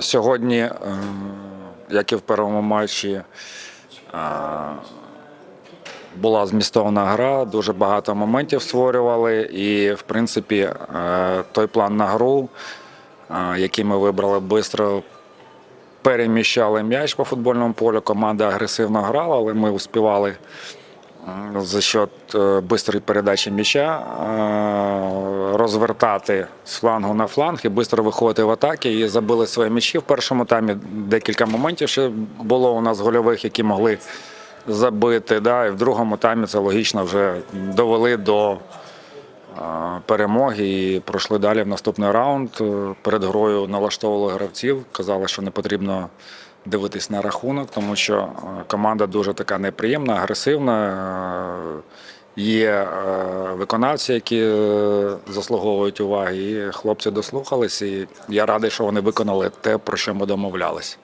Сьогодні, е, як і в першому матчі, е, була змістовна гра, дуже багато моментів створювали. І, в принципі, е, той план на гру, який ми вибрали, швидко переміщали м'яч по футбольному полю. Команда агресивно грала, але ми успівали за счет бистрої передачі м'яча розвертати з флангу на фланг і швидко виходити в атаки. І забили свої м'ячі в першому таймі. Декілька моментів ще було у нас гольових, які могли забити. Да? І в другому таймі це логічно вже довели до перемоги і пройшли далі в наступний раунд. Перед грою налаштовували гравців, казали, що не потрібно дивитись на рахунок, тому що команда дуже така неприємна, агресивна. Є е, виконавці, які е, заслуговують уваги, і хлопці дослухались. І я радий, що вони виконали те, про що ми домовлялись.